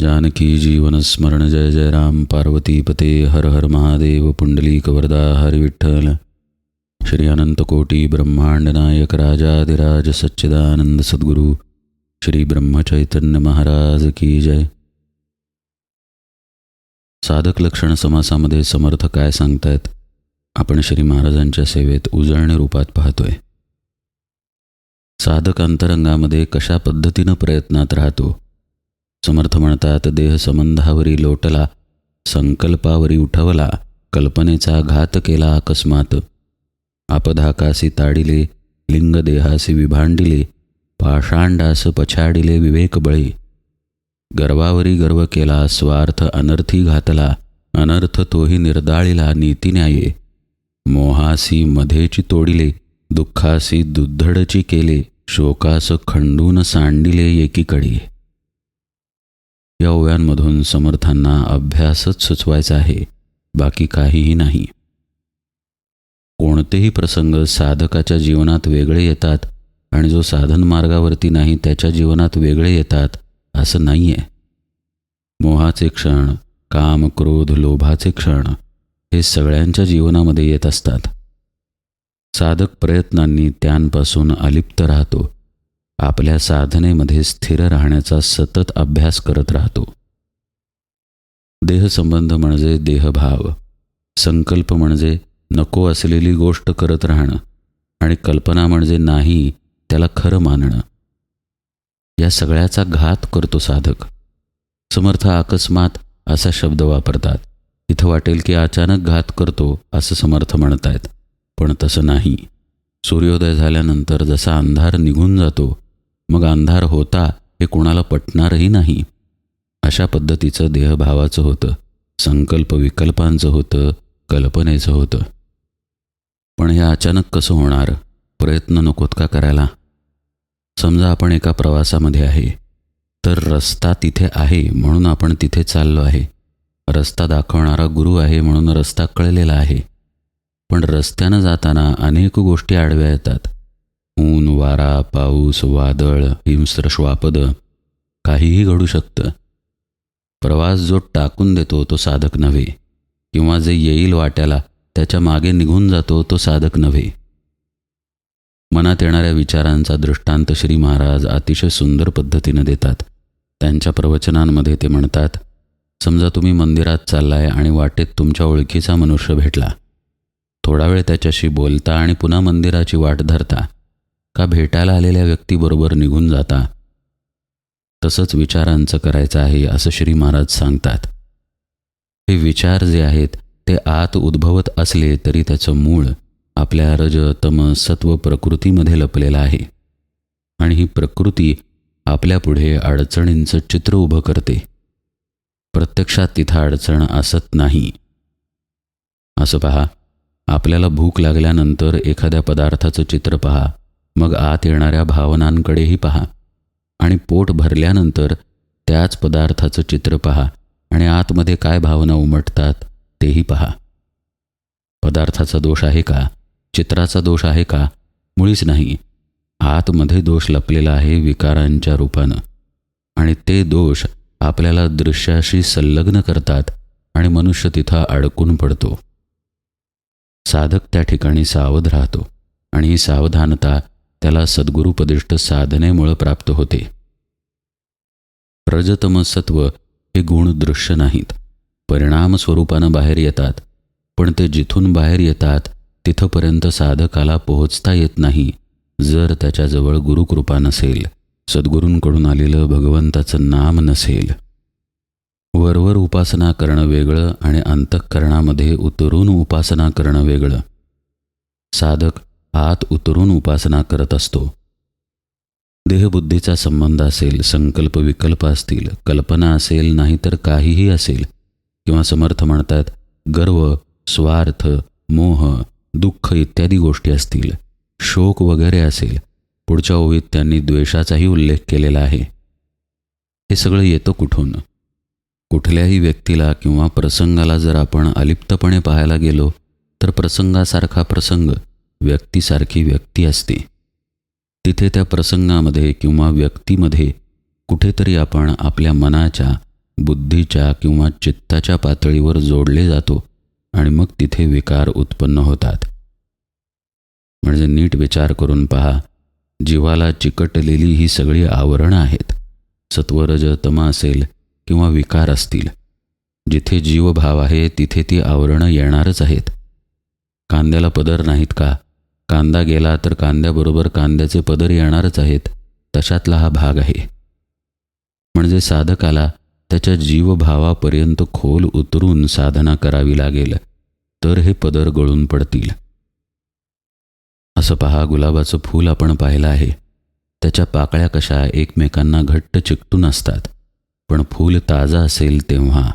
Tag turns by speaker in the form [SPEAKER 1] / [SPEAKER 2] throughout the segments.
[SPEAKER 1] जानकी जीवनस्मरण जय जय राम। पार्वतीपते हर हर महादेव। पुंडलीक वरदा हर विठ्ठल। श्री अनंतकोटी ब्रह्मांड नायक राजाधिराज सच्चिदानंद सद्गुरू। श्री ब्रह्मचैतन्य महाराज की जय। साधक लक्षण समासामध्ये समर्थ काय सांगतायत? आपण श्री महाराजांच्या सेवेत उजळणे रूपात पाहतोय. साधक अंतरंगामध्ये कशा पद्धतीनं प्रयत्नात राहतो? समर्थ म्हणतात देह संबंधावरी लोटला संकल्पावरी उठवला कल्पनेचा घात केला अकस्मात. आपधाकासी ताडिले लिंग देहासी विभांडिले पाषांडास पछाडिले विवेक बळी. गर्वावरी गर्व केला स्वार्थ अनर्थी घातला अनर्थ तोही निर्दाळीला नीतीन्याये मोहासी मधेची तोडिले दुःखासी दुद्धडची केले शोकास खंडून सांडिले एकीकडे. या ओव्यांमधून समर्थांना अभ्यासच सुचवायचा आहे बाकी काहीही नाही. कोणतेही प्रसंग साधकाच्या जीवनात वेगळे येतात आणि जो साधन मार्गावरती नाही त्याच्या जीवनात वेगळे येतात असं नाही आहे मोहाचे क्षण काम क्रोध लोभाचे क्षण हे सगळ्यांच्या जीवनामध्ये येत असतात. साधक प्रयत्नांनी त्यांपासून अलिप्त राहतो. आपल्या साधनेमध्ये स्थिर राहण्याचा सतत अभ्यास करत राहतो. देहसंबंध म्हणजे देहभाव संकल्प म्हणजे नको असलेली गोष्ट करत राहणं आणि कल्पना म्हणजे नाही त्याला खरं मानणं. या सगळ्याचा घात करतो साधक. समर्थ अकस्मात असा शब्द वापरतात. इथं वाटेल की अचानक घात करतो असं समर्थ म्हणतायत पण तसं नाही. सूर्योदय झाल्यानंतर जसा अंधार निघून जातो मग अंधार होता हे कोणाला पटणारही नाही. अशा पद्धतीचं देहभावाचं होतं. संकल्प विकल्पांचं होतं कल्पनेचं होतं. पण हे अचानक कसं होणार? प्रयत्न नकोत का करायला? समजा आपण एका प्रवासामध्ये आहे तर रस्ता तिथे आहे म्हणून आपण तिथे चाललो आहे. रस्ता दाखवणारा गुरु आहे म्हणून रस्ता कळलेला आहे. पण रस्त्यानं जाताना अनेक गोष्टी आडव्या येतात. ऊन वारा पाऊस वादळ हिंस्र श्वापद काहीही घडू शकतं. प्रवास जो टाकून देतो तो साधक नव्हे. किंवा जे येईल वाट्याला त्याच्यामागे निघून जातो तो साधक नव्हे. मनात येणाऱ्या विचारांचा दृष्टांत श्री महाराज अतिशय सुंदर पद्धतीनं देतात. त्यांच्या प्रवचनांमध्ये ते म्हणतात समजा तुम्ही मंदिरात चाललाय आणि वाटेत तुमच्या ओळखीचा मनुष्य भेटला. थोडा वेळ त्याच्याशी बोलता आणि पुन्हा मंदिराची वाट धरता. का भेटायला आलेल्या व्यक्तीबरोबर निघून जाता. तसंच विचारांचं करायचं आहे असं श्री महाराज सांगतात. हे विचार जे आहेत ते आत उद्भवत असले तरी त्याचं मूळ आपल्या रज तम सत्व प्रकृतीमध्ये लपलेलं आहे. आणि ही प्रकृती आपल्यापुढे अडचणींचं चित्र उभं करते. प्रत्यक्षात तिथं अडचण असत नाही. असं पहा आपल्याला भूक लागल्यानंतर एखाद्या पदार्थाचं चित्र पहा. मग आत येणाऱ्या भावनांकडेही पहा आणि पोट भरल्यानंतर त्याच पदार्थाचं चित्र पहा आणि आतमध्ये काय भावना उमटतात तेही पहा. पदार्थाचा दोष आहे का? चित्राचा दोष आहे का? मुळीच नाही. आतमध्ये दोष लपलेला आहे विकारांच्या रूपानं. आणि ते दोष आपल्याला दृश्याशी संलग्न करतात आणि मनुष्य तिथं अडकून पडतो. साधक त्या ठिकाणी सावध राहतो आणि ही सावधानता त्याला सद्गुरुपदिष्ट साधनेमुळं प्राप्त होते. रजतमसत्व हे गुण दृश्य नाहीत. परिणाम स्वरूपानं बाहेर येतात पण ते जिथून बाहेर येतात तिथंपर्यंत साधकाला पोहोचता येत नाही जर त्याच्याजवळ गुरुकृपा नसेल सद्गुरूंकडून आलेलं भगवंताचं नाम नसेल. वरवर उपासना करणं वेगळं आणि अंतःकरणामध्ये उतरून उपासना करणं वेगळं. साधक आत उतरून उपासना करत असतो. देहबुद्धीचा संबंध असेल संकल्प विकल्प असतील कल्पना असेल नाहीतर काहीही असेल किंवा समर्थ म्हणतात गर्व स्वार्थ मोह दुःख इत्यादी गोष्टी असतील शोक वगैरे असेल पुढच्या ओळीत त्यांनी द्वेषाचाही उल्लेख केलेला आहे. हे सगळं येतं कुठून? कुठल्याही व्यक्तीला किंवा प्रसंगाला जर आपण अलिप्तपणे पाहायला गेलो तर प्रसंगासारखा प्रसंग व्यक्तीसारखी व्यक्ती असते. तिथे त्या प्रसंगामध्ये किंवा व्यक्तीमध्ये कुठेतरी आपण आपल्या मनाच्या बुद्धीच्या किंवा चित्ताच्या पातळीवर जोडले जातो आणि मग तिथे विकार उत्पन्न होतात. म्हणजे नीट विचार करून पहा जीवाला चिकटलेली ही सगळी आवरणं आहेत. सत्वरज तमा असेल किंवा विकार असतील. जिथे जीवभाव आहे तिथे ती आवरणं येणारच आहेत. कांद्याला पदर नाहीत का? कांदा गेला तर कांद्याबरोबर कांद्याचे पदर येणारच आहेत. तशातला हा भाग आहे. म्हणजे साधकाला त्याच्या जीवभावापर्यंत खोल उतरून साधना करावी लागेल तर हे पदर गळून पडतील. असं पहा गुलाबाचं फूल आपण पाहिलं आहे. त्याच्या पाकळ्या कशा एकमेकांना घट्ट चिकटून असतात. पण फूल ताजं असेल तेव्हा.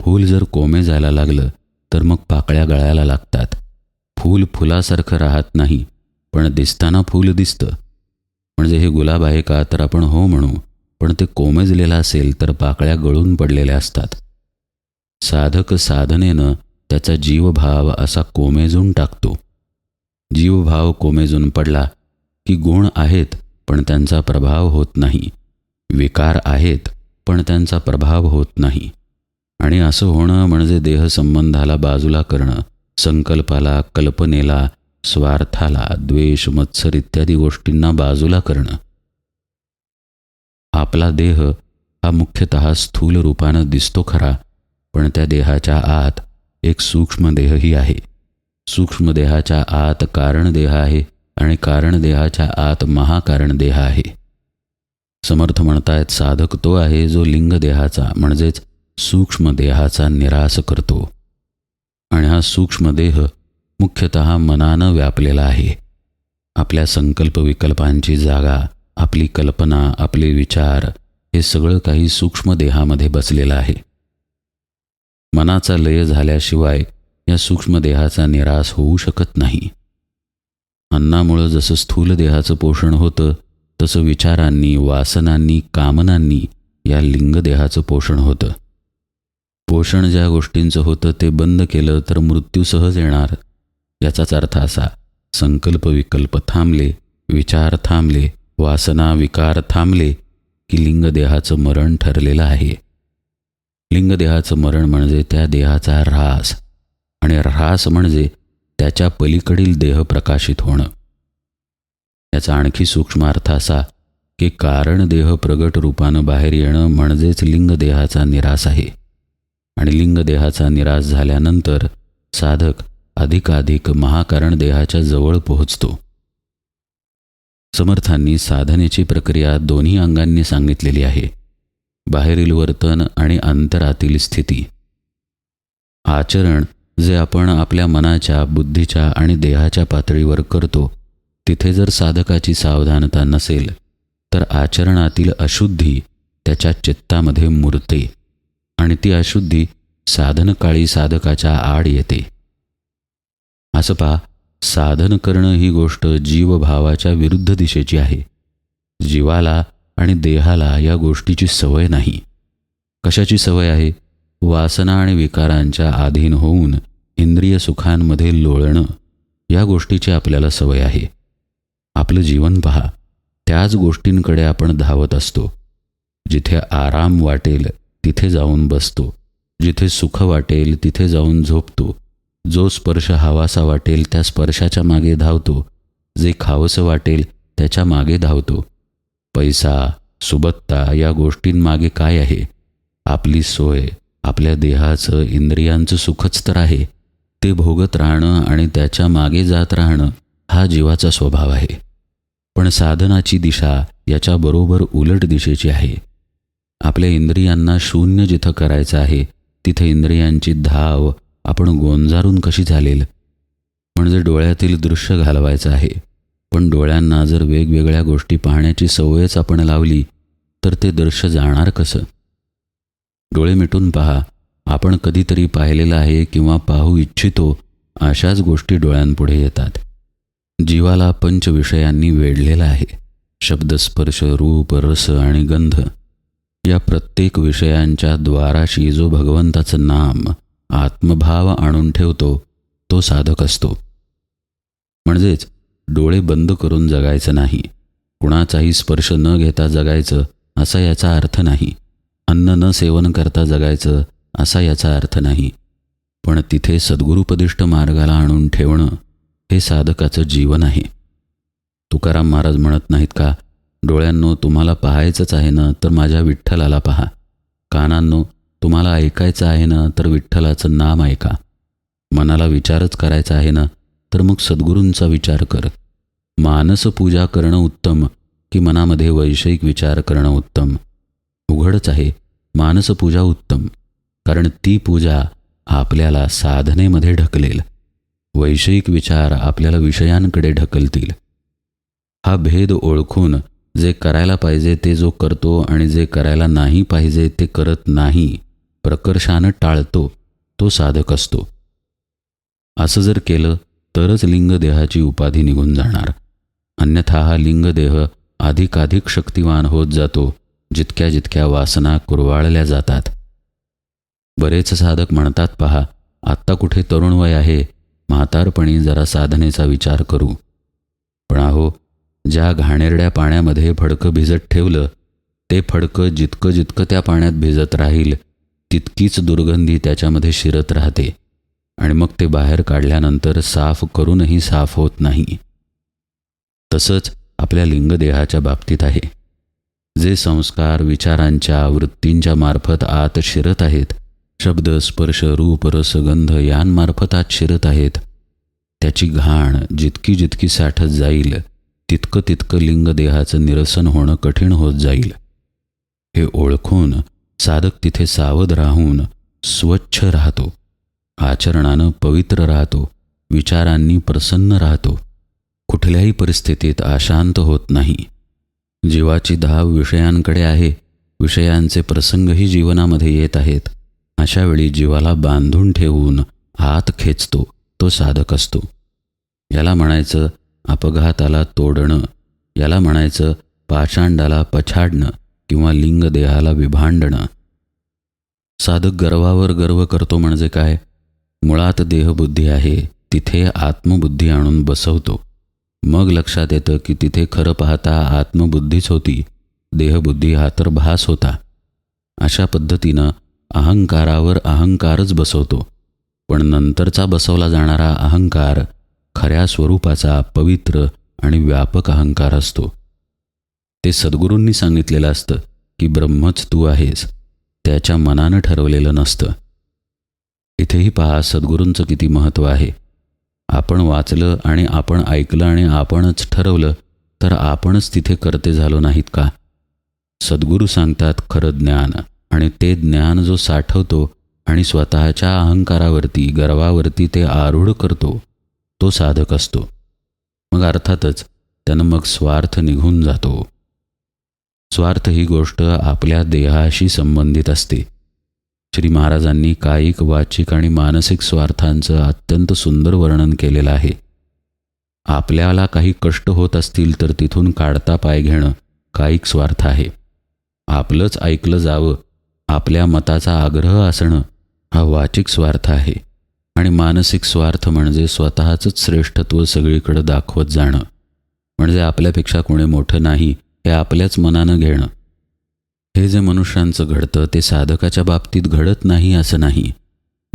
[SPEAKER 1] फूल जर कोमे जायला लागलं तर मग पाकळ्या गळायला लागतात. फूल फुलासारखं राहत नाही पण दिसताना फूल दिसतं. म्हणजे हे गुलाब आहे का तर आपण हो म्हणू पण ते कोमेजलेलं असेल तर पाकळ्या गळून पडलेल्या असतात. साधक साधनेनं त्याचा जीवभाव असा कोमेजून टाकतो. जीवभाव कोमेजून पडला की गुण आहेत पण त्यांचा प्रभाव होत नाही. विकार आहेत पण त्यांचा प्रभाव होत नाही. आणि असं होणं म्हणजे देहसंबंधाला बाजूला करणं संकल्पाला कल्पनेला स्वार्थाला द्वेष मत्सर इत्यादी गोष्टींना बाजूला करणं. आपला देह हा मुख्यतः स्थूल रूपानं दिसतो खरा पण त्या देहाच्या आत एक सूक्ष्म देहही आहे. सूक्ष्म देहाच्या आत कारण देह आहे आणि कारण देहाच्या आत महाकारण देह आहे. समर्थ म्हणतायत साधक तो आहे जो लिंग देहाचा म्हणजेच सूक्ष्म देहाचा निराश करतो. आणि हा सूक्ष्म देह मुख्यतः मनानं व्यापलेला आहे. आपल्या संकल्प विकल्पांची जागा आपली कल्पना आपले विचार हे सगळं काही सूक्ष्म देहामध्ये बसलेलं आहे. मनाचा लय झाल्याशिवाय या सूक्ष्म देहाचा निराश होऊ शकत नाही. अन्नामुळं जसं स्थूल देहाचं पोषण होतं तसं विचारांनी वासनांनी कामनांनी या लिंगदेहाचं पोषण होतं. पोषण ज्या गोष्टींचं होतं ते बंद केलं तर मृत्यू सहज येणार. याचाच अर्थ असा संकल्प विकल्प थांबले विचार थांबले वासना विकार थांबले की लिंगदेहाचं मरण ठरलेलं आहे. लिंगदेहाचं मरण म्हणजे त्या देहाचा ऱ्हास आणि ऱ्हास म्हणजे त्याच्या पलीकडील देह प्रकाशित होणं. याचा आणखी सूक्ष्म अर्थ असा की कारण देह प्रगट रूपानं बाहेर येणं म्हणजेच लिंगदेहाचा निराश आहे. आणि लिंगदेहाचा निराश झाल्यानंतर साधक अधिकाधिक महाकारण देहाच्या जवळ पोहोचतो. समर्थांनी साधनेची प्रक्रिया दोन्ही अंगांनी सांगितलेली आहे. बाहेरील वर्तन आणि अंतरातील स्थिती. आचरण जे आपण आपल्या मनाच्या बुद्धीच्या आणि देहाच्या पातळीवर करतो तिथे जर साधकाची सावधानता नसेल तर आचरणातील अशुद्धी त्याच्या चित्तामध्ये मुरते. आणि ती अशुद्धी साधनकाळी साधकाच्या आड येते. असं पहा साधन करणं ही गोष्ट जीवभावाच्या विरुद्ध दिशेची आहे. जीवाला आणि देहाला या गोष्टीची सवय नाही. कशाची सवय आहे? वासना आणि विकारांच्या अधीन होऊन इंद्रिय सुखांमध्ये लोळणं या गोष्टीची आपल्याला सवय आहे. आपलं जीवन पहा त्याच गोष्टींकडे आपण धावत असतो. जिथे आराम वाटेल तिथे जाऊन बसतो. जिथे सुख वाटेल तिथे जाऊन झोपतो. जो स्पर्श हवासा वाटेल त्या स्पर्शाच्या मागे धावतो. जे खावंसं वाटेल त्याच्यामागे धावतो. पैसा सुबत्ता या गोष्टींमागे काय आहे? आपली सोय आपल्या देहाचं इंद्रियांचं सुखच तर आहे. ते भोगत राहणं आणि त्याच्यामागे जात राहणं हा जीवाचा स्वभाव आहे. पण साधनाची दिशा याच्याबरोबर उलट दिशेची आहे. आपल्या इंद्रियांना शून्य जिथं करायचं आहे तिथे इंद्रियांची धाव आपण गोंजारून कशी चालेल म्हणजे डोळ्यातील दृश्य घालवायचं आहे. पण डोळ्यांना जर वेगवेगळ्या गोष्टी पाहण्याची सवयच आपण लावली तर ते दृश्य जाणार कसं? डोळे मिटून पहा आपण कधीतरी पाहिलेलं आहे किंवा पाहू इच्छितो अशाच गोष्टी डोळ्यांपुढे येतात. जीवाला पंचविषयांनी वेढलेला आहे. शब्द स्पर्श रूप रस आणि गंध. या प्रत्येक विषयांच्या द्वाराशी जो भगवंताचं नाम आत्मभाव आणून ठेवतो तो साधक असतो. म्हणजेच डोळे बंद करून जगायचं नाही. कुणाचाही स्पर्श न घेता जगायचं असा याचा अर्थ नाही. अन्न न सेवन करता जगायचं असा याचा अर्थ नाही. पण तिथे सद्गुरुपदिष्ट मार्गाला आणून ठेवणं हे साधकाचं जीवन आहे. तुकाराम महाराज म्हणत नाहीत का डोळ्यांनो तुम्हाला पाहायचंच आहे ना तर माझ्या विठ्ठलाला पहा. कानांनो तुम्हाला ऐकायचं आहे ना तर विठ्ठलाचं नाम ऐका. मनाला विचारच करायचा आहे ना तर मग सद्गुरूंचा विचार कर. मानस पूजा करणं उत्तम की मनामध्ये वैषयिक विचार करणं उत्तम? उघडच आहे मानस पूजा उत्तम. कारण ती पूजा आपल्याला साधनेमध्ये ढकलेल. वैषयिक विचार आपल्याला विषयांकडे ढकलतील. हा भेद ओळखून जे करायला पाहिजे ते जो करतो आणि जे करायला नाही पाहिजे ते करत नाही प्रकर्षानं टाळतो तो साधक असतो. असं जर केलं तरच लिंगदेहाची उपाधी निघून जाणार. अन्यथा हा लिंगदेह अधिकाधिक शक्तिवान होत जातो जितक्या जितक्या वासना कुरवाळल्या जातात. बरेच साधक म्हणतात पहा आत्ता कुठे तरुण वय आहे म्हातारपणी जरा साधनेचा विचार करू. पण अहो ज्या घाणेरड्या पाण्यामध्ये फडकं भिजत ठेवलं ते फडकं जितकं जितकं त्या पाण्यात भिजत राहील तितकीच दुर्गंधी त्याच्यामध्ये शिरत राहते. आणि मग ते बाहेर काढल्यानंतर साफ करूनही साफ होत नाही. तसंच आपल्या लिंगदेहाच्या बाबतीत आहे. जे संस्कार विचारांच्या वृत्तींच्या मार्फत आत शिरत आहेत शब्द स्पर्श रूप रसगंध यांमार्फत आत शिरत आहेत त्याची घाण जितकी जितकी साठत जाईल तितकं तितकं लिंगदेहाचं निरसन होणं कठीण होत जाईल. हे ओळखून साधक तिथे सावध राहून स्वच्छ राहतो. आचरणानं पवित्र राहतो. विचारांनी प्रसन्न राहतो. कुठल्याही परिस्थितीत अशांत होत नाही. जीवाची धाव विषयांकडे आहे. विषयांचे प्रसंगही जीवनामध्ये येत आहेत. अशावेळी जीवाला बांधून ठेवून हात खेचतो. तो साधक असतो. याला म्हणायचं अपघाताला तोडणं याला म्हणायचं पाषांडाला पछाडणं किंवा लिंगदेहाला विभांडणं. साधक गर्वावर गर्व करतो म्हणजे काय? मुळात देहबुद्धी आहे तिथे आत्मबुद्धी आणून बसवतो. मग लक्षात येतं की तिथे खरं पाहता आत्मबुद्धीच होती देहबुद्धी हा तर भास होता. अशा पद्धतीनं अहंकारावर अहंकारच बसवतो. पण नंतरचा बसवला जाणारा अहंकार खऱ्या स्वरूपाचा पवित्र आणि व्यापक अहंकार असतो. ते सद्गुरूंनी सांगितलेलं असतं की ब्रह्मच तू आहेस त्याच्या मनानं ठरवलेलं नसतं. इथेही पहा सद्गुरूंचं किती महत्त्व आहे. आपण वाचलं आणि आपण ऐकलं आणि आपणच ठरवलं तर आपणच तिथे करते झालो नाहीत का? सद्गुरू सांगतात खरं ज्ञान आणि ते ज्ञान जो साठवतो आणि स्वतःच्या अहंकारावरती गर्वावरती ते आरूढ करतो. तो साधक असतो. मग अर्थातच त्यानं मग स्वार्थ निघून जातो. स्वार्थ ही गोष्ट आपल्या देहाशी संबंधित असते. श्री महाराजांनी कायिक वाचिक आणि मानसिक स्वार्थांचं अत्यंत सुंदर वर्णन केलेलं आहे. आपल्याला काही कष्ट होत असतील तर तिथून काढता पाय घेणं कायिक स्वार्थ आहे. आपलंच ऐकलं जावं आपल्या मताचा आग्रह असणं हा वाचिक स्वार्थ आहे. आणि मानसिक स्वार्थ म्हणजे स्वतःचंच श्रेष्ठत्व सगळीकडं दाखवत जाणं. म्हणजे आपल्यापेक्षा कोणी मोठं नाही हे आपल्याच मनानं घेणं. हे जे मनुष्यांचं घडतं ते साधकाच्या बाबतीत घडत नाही असं नाही.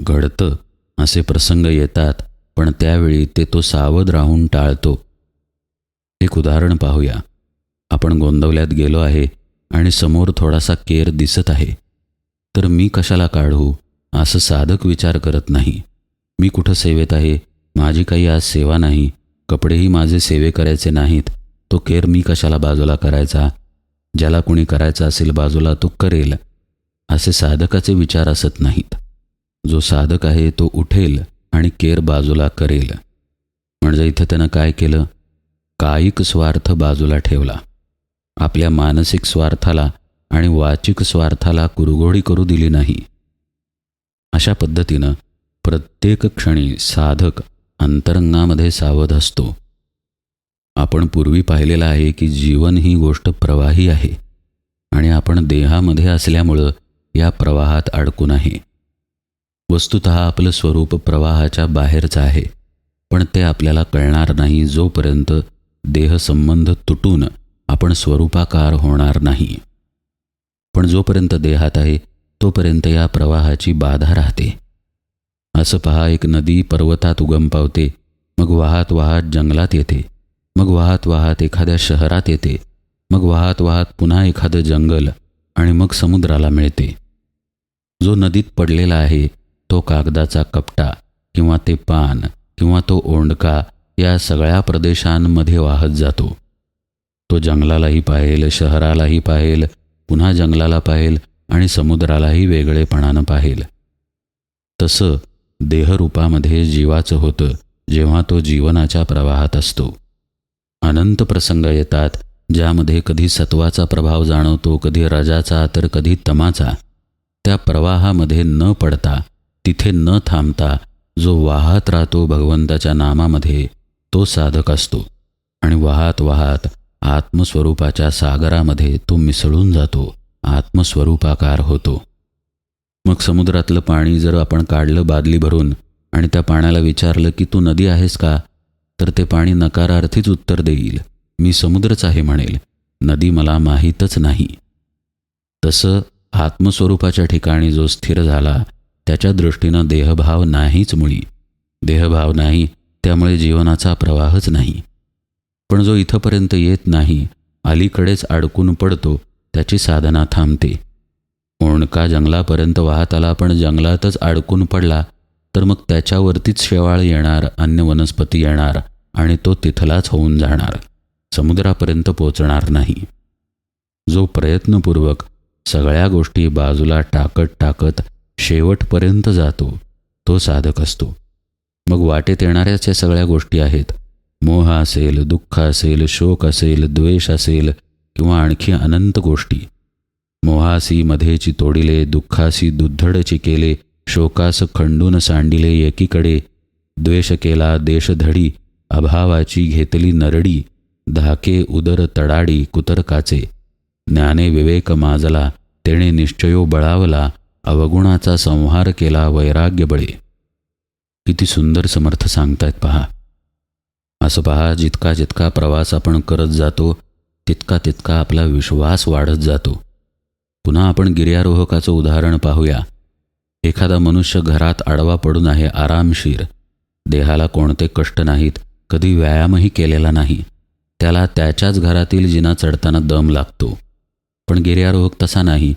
[SPEAKER 1] घडतं असे प्रसंग येतात पण त्यावेळी ते तो सावध राहून टाळतो. एक उदाहरण पाहूया. आपण गोंदवल्यात गेलो आहे आणि समोर थोडासा केर दिसत आहे. तर मी कशाला काढू? असं साधक विचार करत नाही. मी कुठं सेवेत आहे? माझी काही आज सेवा नाही. कपडेही माझे सेवे करायचे नाहीत. तो केर मी कशाला बाजूला करायचा? ज्याला कोणी करायचा असेल बाजूला तो करेल. असे साधकाचे विचार असत नाहीत. जो साधक आहे तो उठेल आणि केर बाजूला करेल. म्हणजे इथं त्यानं काय केलं? कायिक स्वार्थ बाजूला ठेवला. आपल्या मानसिक स्वार्थाला आणि वाचिक स्वार्थाला कुरघोडी करू दिली नाही. अशा पद्धतीनं प्रत्येक क्षणी साधक अंतरंगामध्ये सावध असतो. आपण पूर्वी पाहिलेलं आहे की जीवन ही गोष्ट प्रवाही आहे आणि आपण देहामध्ये असल्यामुळं या प्रवाहात अडकून आहे वस्तुत आपलं स्वरूप प्रवाहाच्या बाहेरचं आहे पण ते आपल्याला कळणार नाही जोपर्यंत देहसंबंध तुटून आपण स्वरूपाकार होणार नाही. पण जोपर्यंत देहात आहे तोपर्यंत या प्रवाहाची बाधा राहते. असं पहा एक नदी पर्वतात उगम पावते. मग वाहत वाहत जंगलात येते. मग वाहत वाहत एखाद्या शहरात येते. मग वाहत वाहत पुन्हा एखादं जंगल आणि मग समुद्राला मिळते. जो नदीत पडलेला आहे तो कागदाचा कपटा किंवा ते पान किंवा तो ओंडका या सगळ्या प्रदेशांमध्ये वाहत जातो. तो जंगलालाही पाहेल शहरालाही पाहेल पुन्हा जंगलाला पाहेल आणि समुद्रालाही वेगळेपणानं पाहेल. तसं देहरूपामध्ये जीवाचं होतं जेव्हा तो जीवनाच्या प्रवाहात असतो. अनंत प्रसंग येतात ज्यामध्ये कधी सत्वाचा प्रभाव जाणवतो कधी रजाचा तर कधी तमाचा. त्या प्रवाहामध्ये न पडता तिथे न थांबता जो वाहत राहतो भगवंताच्या नामामध्ये तो साधक असतो. आणि वाहत वाहत आत्मस्वरूपाच्या सागरामध्ये तो मिसळून जातो आत्मस्वरूपाकार होतो. मग समुद्रातलं पाणी जर आपण काढलं बादली भरून आणि त्या पाण्याला विचारलं की तू नदी आहेस का? तर ते पाणी नकारार्थीच उत्तर देईल. मी समुद्रच आहे म्हणेल. नदी मला माहीतच नाही. तसं आत्मस्वरूपाच्या ठिकाणी जो स्थिर झाला त्याच्या दृष्टीनं देहभाव नाहीच मुळी. देहभाव नाही त्यामुळे जीवनाचा प्रवाहच नाही. पण जो इथंपर्यंत येत नाही अलीकडेच अडकून पडतो त्याची साधना थांबते. ओणका जंगलापर्यंत वाहत आला पण जंगलातच अडकून पडला तर मग त्याच्यावरतीच शेवाळ येणार अन्य वनस्पती येणार आणि तो तिथलाच होऊन जाणार. समुद्रापर्यंत पोचणार नाही. जो प्रयत्नपूर्वक सगळ्या गोष्टी बाजूला टाकत टाकत शेवटपर्यंत जातो तो साधक असतो. मग वाटेत येणाऱ्याच या सगळ्या गोष्टी आहेत. मोह असेल दुःख असेल शोक असेल द्वेष असेल किंवा आणखी अनंत गोष्टी. मोहासी मध्ये चितोडिले दुःखासी दुद्धडची केले शोकास खंडून सांडिले एकीकडे. द्वेष केला देशधडी अभावाची घेतली नरडी धाके उदर तडाडी कुतरकाचे. ज्ञाने विवेक माजला तेणे निश्चयो बळावला अवगुणाचा संहार केला वैराग्य बळे. किती सुंदर समर्थ सांगतायत पहा. असं पहा जितका जितका प्रवास आपण करत जातो तितका तितका आपला विश्वास वाढत जातो. पुन्हा आपण गिर्यारोहकाचं उदाहरण पाहूया. एखादा मनुष्य घरात आडवा पडून आहे आरामशीर. देहाला कोणते कष्ट नाहीत कधी व्यायामही केलेला नाही. त्याला त्याच्याच घरातील जिना चढताना दम लागतो. पण गिर्यारोहक तसा नाही.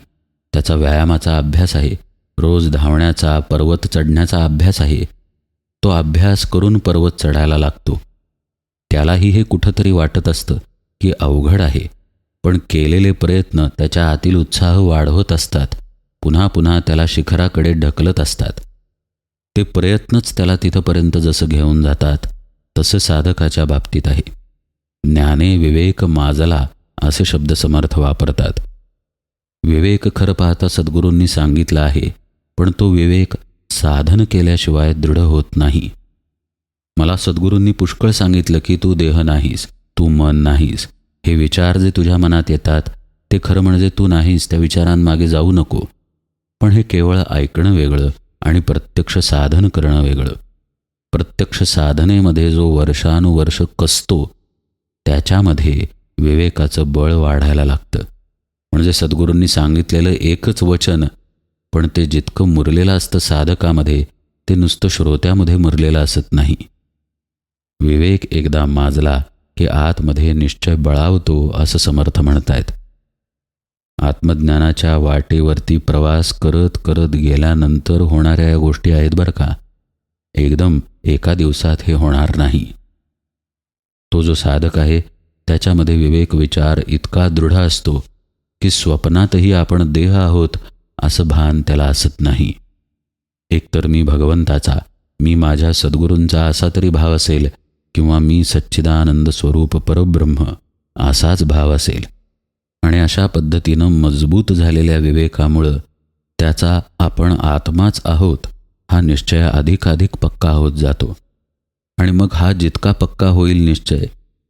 [SPEAKER 1] त्याचा व्यायामाचा अभ्यास आहे. रोज धावण्याचा पर्वत चढण्याचा अभ्यास आहे. तो अभ्यास करून पर्वत चढायला लागतो. त्यालाही हे कुठंतरी वाटत असतं की अवघड आहे. पण केलेले प्रयत्न त्याच्या आतील उत्साह वाढवत असतात. पुन्हा पुन्हा त्याला शिखराकडे ढकलत असतात. ते प्रयत्नच त्याला तिथंपर्यंत जसं घेऊन जातात तसं साधकाच्या बाबतीत आहे. ज्ञाने विवेक माजला असे शब्द समर्थ वापरतात. विवेक खरं पाहता सद्गुरूंनी सांगितलं आहे पण तो विवेक साधन केल्याशिवाय दृढ होत नाही. मला सद्गुरूंनी पुष्कळ सांगितलं की तू देह नाहीस तू मन नाहीस हे विचार जे तुझ्या मनात येतात ते खरं म्हणजे तू नाहीस त्या विचारांमागे जाऊ नको. पण हे केवळ ऐकणं वेगळं आणि प्रत्यक्ष साधन करणं वेगळं. प्रत्यक्ष साधनेमध्ये जो वर्षानुवर्ष कसतो त्याच्यामध्ये विवेकाचं बळ वाढायला लागतं. म्हणजे सद्गुरूंनी सांगितलेलं एकच वचन पण ते जितकं मुरलेलं असतं साधकामध्ये ते नुसतं श्रोत्यामध्ये मुरलेलं असत नाही. विवेक एकदा माजला की आतमध्ये निश्चय बळावतो असं समर्थ म्हणतायत. आत्मज्ञानाच्या वाटेवरती प्रवास करत करत गेल्यानंतर होणाऱ्या या गोष्टी आहेत बरं का. एकदम एका दिवसात हे होणार नाही. तो जो साधक आहे त्याच्यामध्ये विवेक विचार इतका दृढ असतो की स्वप्नातही आपण देह आहोत असं भान त्याला असत नाही. एकतर मी भगवंताचा मी माझ्या सद्गुरूंचा असा तरी भाव असेल किंवा मी सच्चिदानंद स्वरूप परब्रह्म असाच भाव असेल. आणि अशा पद्धतीनं मजबूत झालेल्या विवेकामुळं त्याचा आपण आत्माच आहोत हा निश्चय अधिकाधिक पक्का होत जातो. आणि मग हा जितका पक्का होईल निश्चय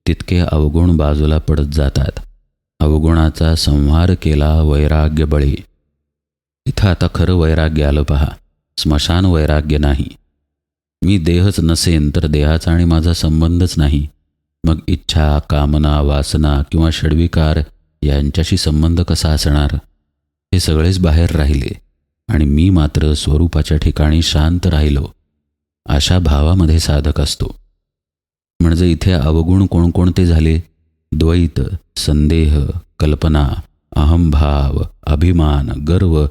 [SPEAKER 1] तितके अवगुण बाजूला पडत जातात. अवगुणाचा संहार केला वैराग्य बळी. इथं आता खरं वैराग्य आलं पहा स्मशान वैराग्य नाही. मी देहच नसेन तर देहाचा आणि माझा संबंधच नाही. मग इच्छा कामना वासना किंवा षडविकार यांच्याशी संबंध कसा असणार? हे सगळेच बाहेर राहिले आणि मी मात्र स्वरूपाच्या ठिकाणी शांत राहिलो. अशा भावामध्ये साधक असतो. म्हणजे इथे अवगुण कोणकोणते झाले? द्वैत संदेह कल्पना अहंभाव अभिमान गर्व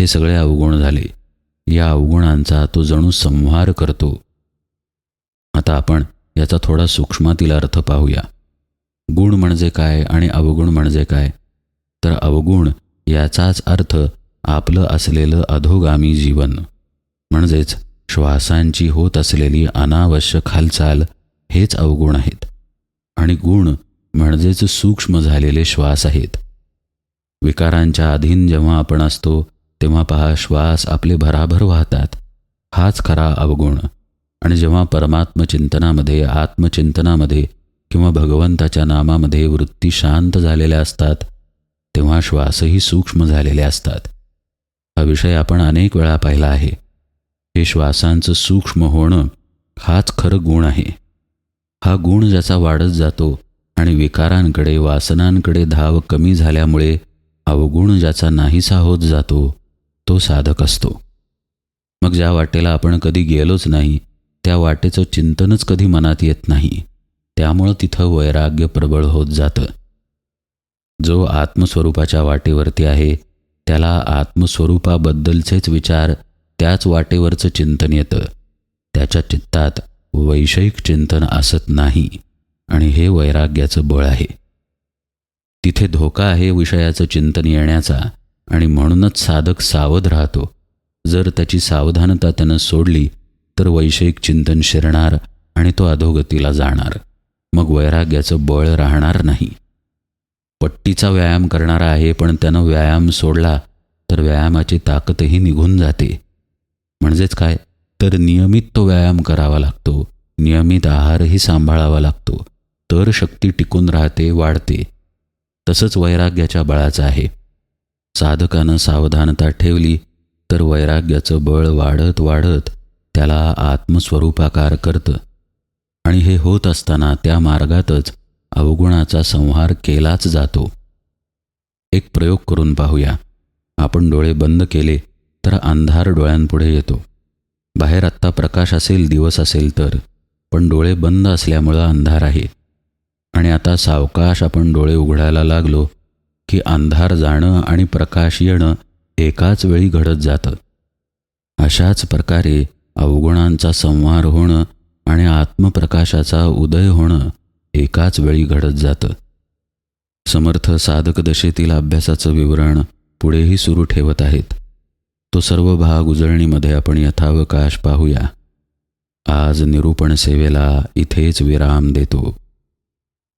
[SPEAKER 1] हे सगळे अवगुण झाले. या अवगुणांचा तो जणू संहार करतो. आता आपण याचा थोडा सूक्ष्मातील अर्थ पाहूया. गुण म्हणजे काय आणि अवगुण म्हणजे काय? तर अवगुण याचाच अर्थ आपलं असलेलं अधोगामी जीवन. म्हणजेच श्वासांची होत असलेली अनावश्यक हालचाल हेच अवगुण आहेत. आणि गुण म्हणजेच सूक्ष्म झालेले श्वास आहेत. विकारांच्या अधीन जेव्हा आपण असतो तेव्हा पहा श्वास आपले भराभर वाहतात. हाच खरा अवगुण. आणि जेव्हा परमात्मचिंतनामध्ये आत्मचिंतनामध्ये किंवा भगवंताच्या नामामध्ये वृत्ती शांत झालेल्या असतात तेव्हा श्वासही सूक्ष्म झालेले असतात. हा विषय आपण अनेक वेळा पाहिला आहे. हे श्वासांचं सूक्ष्म होणं हाच खरं गुण आहे. हा गुण ज्याचा वाढत जातो आणि विकारांकडे वासनांकडे धाव कमी झाल्यामुळे अवगुण ज्याचा नाहीसा होत जातो तो साधक असतो. मग ज्या वाटेला आपण कधी गेलोच नाही त्या वाटेचं चिंतनच कधी मनात येत नाही त्यामुळं तिथं वैराग्य प्रबळ होत जातं. जो आत्मस्वरूपाच्या वाटेवरती आहे त्याला आत्मस्वरूपाबद्दलचेच विचार त्याच वाटेवरचं चिंतन येतं. त्याच्या चित्तात वैषयिक चिंतन असत नाही आणि हे वैराग्याचं बळ आहे. तिथे धोका आहे विषयाचं चिंतन येण्याचा आणि म्हणूनच साधक सावध राहतो. जर त्याची सावधानता त्यानं सोडली तर वैषयिक चिंतन शिरणार आणि तो अधोगतीला जाणार. मग वैराग्याचं बळ राहणार नाही. पट्टीचा व्यायाम करणारा आहे पण त्यानं व्यायाम सोडला तर व्यायामाची ताकदही निघून जाते. म्हणजेच काय? तर नियमित तो व्यायाम करावा लागतो. नियमित आहारही सांभाळावा लागतो. तर शक्ती टिकून राहते वाढते. तसंच वैराग्याच्या बळाचं आहे. साधकानं सावधानता ठेवली तर वैराग्याचं बळ वाढत वाढत त्याला आत्मस्वरूपाकार करतं. आणि हे होत असताना त्या मार्गातच अवगुणाचा संहार केलाच जातो. एक प्रयोग करून पाहूया. आपण डोळे बंद केले तर अंधार डोळ्यांपुढे येतो. बाहेर आत्ता प्रकाश असेल दिवस असेल तर पण डोळे बंद असल्यामुळं अंधार आहे. आणि आता सावकाश आपण डोळे उघडायला लागलो की अंधार जाणं आणि प्रकाश येणं एकाच वेळी घडत जातं. अशाच प्रकारे अवगुणांचा संहार होणं आणि आत्मप्रकाशाचा उदय होणं एकाच वेळी घडत जातं. समर्थ साधक दशेतील अभ्यासाचं विवरण पुढेही सुरू ठेवत आहेत. तो सर्व भाग उजळणीमध्ये आपण यथावकाश पाहूया. आज निरूपण सेवेला इथेच विराम देतो.